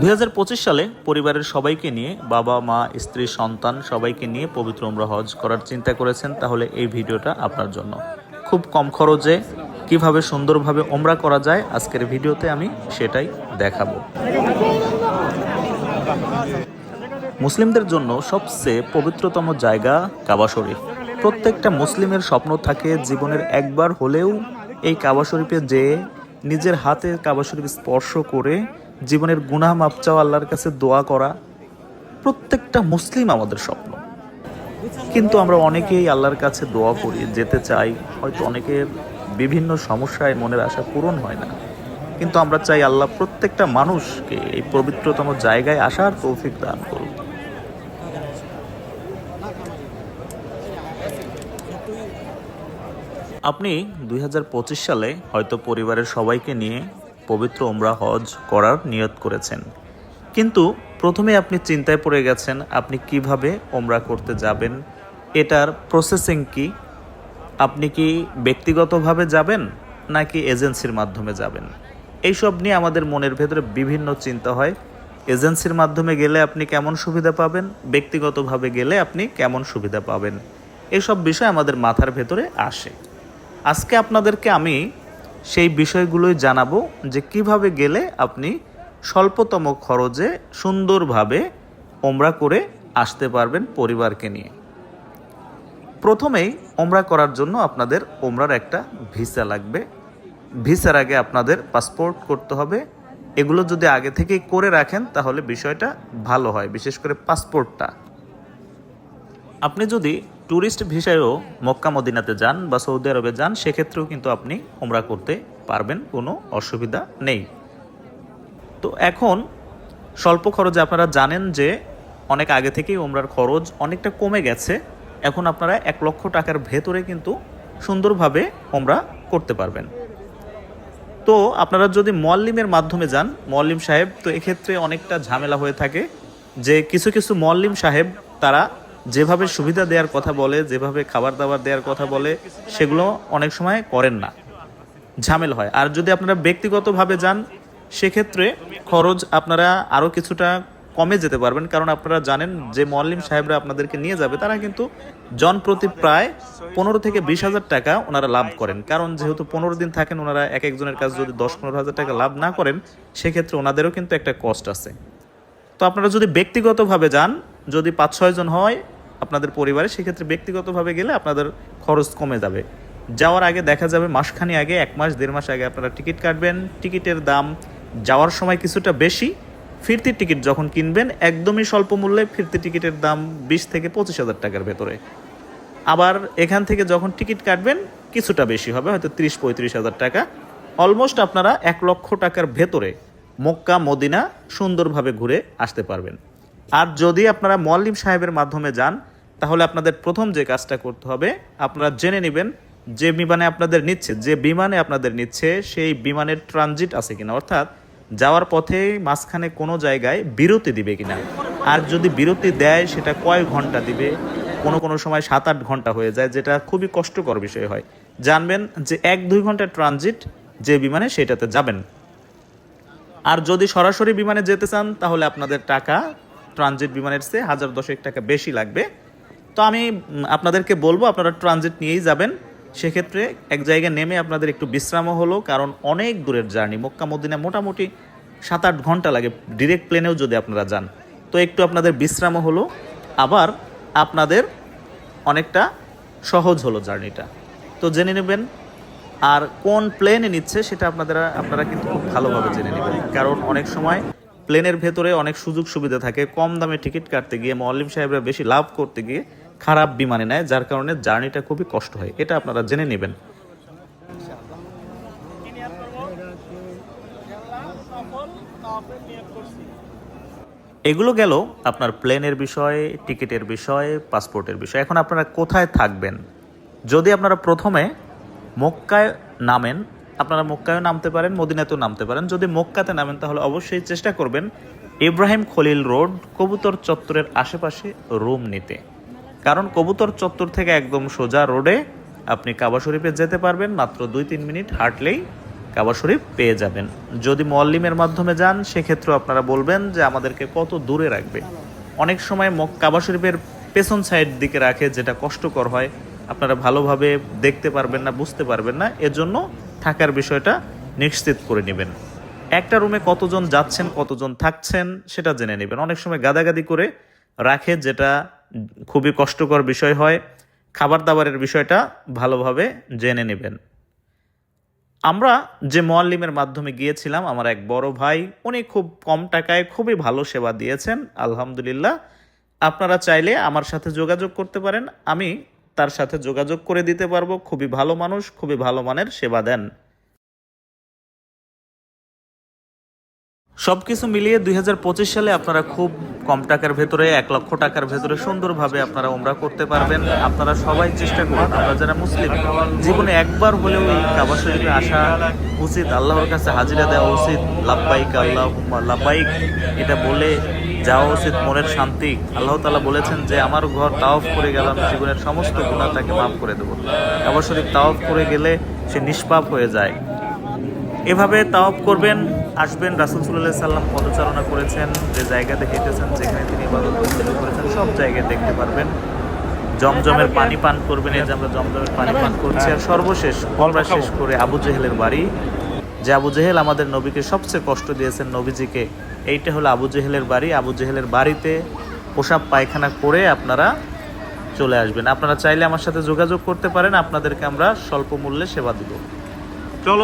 দু হাজার পঁচিশ সালে পরিবারের সবাইকে নিয়ে বাবা, মা, স্ত্রী, সন্তান সবাইকে নিয়ে পবিত্র উমরা হজ করার চিন্তা করেছেন। তাহলে এই ভিডিওটা আপনার জন্য। খুব কম খরচে কীভাবে সুন্দরভাবে ওমরা করা যায় আজকের ভিডিওতে আমি সেটাই দেখাবো। মুসলিমদের জন্য সবচেয়ে পবিত্রতম জায়গা কাবা শরীফ। প্রত্যেকটা মুসলিমের স্বপ্ন থাকে জীবনের একবার হলেও এই কাবা শরীফে যেয়ে নিজের হাতে কাবা শরীফ স্পর্শ করে জীবনের গুনাহ মাপ চাওয়া, আল্লাহর কাছে দোয়া করা প্রত্যেকটা মুসলিম আমাদের স্বপ্ন। কিন্তু আমরা অনেকেই আল্লাহর কাছে দোয়া করি, যেতে চাই, হয়তো অনেকের বিভিন্ন সমস্যায় মনের আশা পূরণ হয় না। কিন্তু আমরা চাই আল্লাহ প্রত্যেকটা মানুষকে এই পবিত্রতম জায়গায় আসার তৌফিক দান করুন আপনি দুই হাজার পঁচিশ সালে হয়তো পরিবারের সবাইকে নিয়ে পবিত্র ওমরা হজ করার নিয়ত করেছেন। কিন্তু প্রথমে আপনি চিন্তায় পড়ে গেছেন, আপনি কীভাবে ওমরা করতে যাবেন? এটার প্রসেসিং কি? আপনি কি ব্যক্তিগতভাবে যাবেন নাকি এজেন্সির মাধ্যমে যাবেন? এইসব নিয়ে আমাদের মনের ভেতরে বিভিন্ন চিন্তা হয়। এজেন্সির মাধ্যমে গেলে আপনি কেমন সুবিধা পাবেন? ব্যক্তিগতভাবে গেলে আপনি কেমন সুবিধা পাবেন? এসব বিষয় আমাদের মাথার ভেতরে আসে। আজকে আপনাদেরকে আমি সেই বিষয়গুলোই জানাব যে কীভাবে গেলে আপনি স্বল্পতম খরচে সুন্দরভাবে ওমরা করে আসতে পারবেন পরিবারকে নিয়ে। প্রথমেই ওমরা করার জন্য আপনাদের ওমরার একটা ভিসা লাগবে। ভিসার আগে আপনাদের পাসপোর্ট করতে হবে। এগুলো যদি আগে থেকেই করে রাখেন তাহলে বিষয়টা ভালো হয়, বিশেষ করে পাসপোর্টটা। আপনি যদি ট্যুরিস্ট ভিসায়ও মক্কা মদিনাতে যান বা সৌদি আরবে যান, সেক্ষেত্রেও কিন্তু আপনি ওমরা করতে পারবেন, কোনো অসুবিধা নেই। তো এখন স্বল্প খরচে আপনারা জানেন যে অনেক আগে থেকেই ওমরার খরচ অনেকটা কমে গেছে। এখন আপনারা এক লক্ষ টাকার ভেতরে কিন্তু সুন্দরভাবে ওমরা করতে পারবেন। তো আপনারা যদি মল্লিমের মাধ্যমে যান মল্লিম সাহেব, তো এক্ষেত্রে অনেকটা ঝামেলা হয়ে থাকে যে কিছু কিছু মল্লিম সাহেব, তারা যেভাবে সুবিধা দেওয়ার কথা বলে, যেভাবে খাবার দাবার দেওয়ার কথা বলে, সেগুলো অনেক সময় করেন না। ঝামেলা হয়। আর যদি আপনারা ব্যক্তিগতভাবে যান, সেক্ষেত্রে খরচ আপনারা আরও কিছুটা কমে যেতে পারবেন। কারণ আপনারা জানেন যে মল্লিম সাহেবরা আপনাদেরকে নিয়ে যাবে, তারা কিন্তু জন প্রতি প্রায় পনেরো থেকে বিশ হাজার টাকা ওনারা লাভ করেন। কারণ যেহেতু পনেরো দিন থাকেন, ওনারা এক একজনের কাছে যদি দশ পনেরো হাজার টাকা লাভ না করেন, সেক্ষেত্রে ওনাদেরও কিন্তু একটা কষ্ট আছে। তো আপনারা যদি ব্যক্তিগতভাবে যান, যদি পাঁচ ছয় জন হয় আপনাদের পরিবারে, সেক্ষেত্রে ব্যক্তিগতভাবে গেলে আপনাদের খরচ কমে যাবে। যাওয়ার আগে দেখা যাবে মাসখানি আগে, এক মাস, দেড় মাস আগে আপনারা টিকিট কাটবেন। টিকিটের দাম যাওয়ার সময় কিছুটা বেশি। ফিরতির টিকিট যখন কিনবেন, একদমই স্বল্প মূল্যে ফিরতি টিকিটের দাম বিশ থেকে পঁচিশ হাজার টাকার ভেতরে। আবার এখান থেকে যখন টিকিট কাটবেন, কিছুটা বেশি হবে, হয়তো ত্রিশ, পঁয়ত্রিশ হাজার টাকা। অলমোস্ট আপনারা এক লক্ষ টাকার ভেতরে মক্কা, মদিনা সুন্দরভাবে ঘুরে আসতে পারবেন। আর যদি আপনারা মল্লিম সাহেবের মাধ্যমে যান, তাহলে আপনাদের প্রথম যে কাজটা করতে হবে, আপনারা জেনে নেবেন যে বিমানে আপনাদের নিচ্ছে, যে বিমানে আপনাদের নিচ্ছে, সেই বিমানের ট্রানজিট আছে কিনা। অর্থাৎ যাওয়ার পথে মাঝখানে কোনো জায়গায় বিরতি দিবে কিনা। আর যদি বিরতি দেয়, সেটা কয় ঘণ্টা দিবে? কোনো কোনো সময় সাত, আট ঘণ্টা হয়ে যায়, যেটা খুবই কষ্টকর বিষয় হয়। জানবেন যে এক, দুই ঘণ্টা ট্রানজিট যে বিমানে সেটাতে যাবেন। আর যদি সরাসরি বিমানে যেতে চান, তাহলে আপনাদের টাকা ট্রানজিট বিমানের চেয়ে হাজার দশেক টাকা বেশি লাগবে। তো আমি আপনাদেরকে বলব, আপনারা ট্রানজিট নিয়েই যাবেন। সেক্ষেত্রে এক জায়গায় নেমে আপনাদের একটু বিশ্রামও হলো, কারণ অনেক দূরের জার্নি। মক্কা, মদিনা মোটামুটি সাত আট ঘণ্টা লাগে ডিরেক্ট প্লেনেও যদি আপনারা যান। তো একটু আপনাদের বিশ্রামও হলো, আবার আপনাদের অনেকটা সহজ হলো জার্নিটা। তো জেনে নেবেন আর কোন প্লেনে নিচ্ছে সেটা আপনাদের আপনারা কিন্তু খুব ভালোভাবে জেনে নেবেন। কারণ অনেক সময় প্লেনের ভেতরে অনেক সুযোগ সুবিধা থাকে। কম দামে টিকিট কাটতে গিয়ে মল্লিম সাহেবরা বেশি লাভ করতে গিয়ে খারাপ বিমানে নেয়, যার কারণে জার্নিটা খুবই কষ্ট হয়। এটা আপনারা জেনে নেবেন। এগুলো গেল আপনার প্লেনের বিষয়ে টিকিটের বিষয়ে পাসপোর্টের বিষয়ে। এখন আপনারা কোথায় থাকবেন? যদি আপনারা প্রথমে মক্কায় নামেন, আপনারা মক্কায়ও নামতে পারেন, মদিনাতেও নামতে পারেন। যদি মক্কাতে নামেন, তাহলে অবশ্যই চেষ্টা করবেন ইব্রাহিম খলিল রোড, কবুতর চত্বরের আশেপাশে রুম নিতে। কারণ কবুতর চত্বর থেকে একদম সোজা রোডে আপনি কাবা শরীফে যেতে পারবেন, মাত্র দুই তিন মিনিট হাঁটলেই কাবা শরীফ পেয়ে যাবেন। যদি মোয়াল্লিমের মাধ্যমে যান, সেক্ষেত্রেও আপনারা বলবেন যে আমাদেরকে কত দূরে রাখবে। অনেক সময় কাবা শরীফের পেছন সাইড দিকে রাখে, যেটা কষ্টকর হয়। আপনারা ভালোভাবে দেখতে পারবেন না, বুঝতে পারবেন না, এজন্য থাকার বিষয়টা নিশ্চিত করে নেবেন। একটা রুমে কতজন যাচ্ছেন, কতজন থাকছেন, সেটা জেনে নেবেন। অনেক সময় গাদাগাদি করে রাখে, যেটা খুবই কষ্টকর বিষয় হয়। খাবার দাবারের বিষয়টা ভালোভাবে জেনে নেবেন। আমরা যে মোয়াল্লিমের মাধ্যমে গিয়েছিলাম, আমার এক বড় ভাই, উনি খুব কম টাকায় খুবই ভালো সেবা দিয়েছেন, আলহামদুলিল্লাহ। আপনারা চাইলে আমার সাথে যোগাযোগ করতে পারেন। আমি তার সাথে যোগাযোগ করে দিতে পারব। খুবই ভালো মানুষ খুবই ভালো মানের সেবা দেন। সবকিছু মিলিয়ে দুই হাজার পঁচিশ সালে আপনারা খুব কম টাকার ভেতরে, এক লক্ষ টাকার ভেতরে সুন্দরভাবে আপনারা ওমরা করতে পারবেন। আপনারা সবাই চেষ্টা করুন, আমরা যারা মুসলিম, জীবনে একবার হলেও এই কাবা শরীফে আসা উচিত, আল্লাহর কাছে হাজিরা দেওয়া উচিত। লাব্বাইক আল্লাহ লাব্বাইক, এটা বলে যাওয়া উচিত মনের শান্তি। আল্লাহ তালা বলেছেন যে, আমার ঘর তাওফ করে গেলাম, জীবনের সমস্ত গুণা তাকে মাফ করে দেবো। কাবা শরীফ তাওফ করে গেলে সে নিষ্পাপ হয়ে যায়। এভাবে তাওয়াব করবেন আসবেন রাসুল সাল্লাহ সাল্লাম পদচারণা করেছেন যে জায়গাতে হেঁটেছেন যেখানে তিনি ইবাদত বন্দিত করেছেন সব জায়গায় দেখতে পারবেন। জমজমের পানি পান করবেন এই যে আমরা জমজমের পানি পান করছি। আর সর্বশেষ আমরা শেষ করে আবু জেহেলের বাড়ি। যে আবু জেহেল আমাদের নবীকে সবচেয়ে কষ্ট দিয়েছেন নবীজিকে। এইটা হলো আবু জেহেলের বাড়ি। আবু জেহেলের বাড়িতে পোশাক পায়খানা করে আপনারা চলে আসবেন। আপনারা চাইলে আমার সাথে যোগাযোগ করতে পারেন। আপনাদেরকে আমরা স্বল্প মূল্যে সেবা দেব। চলো।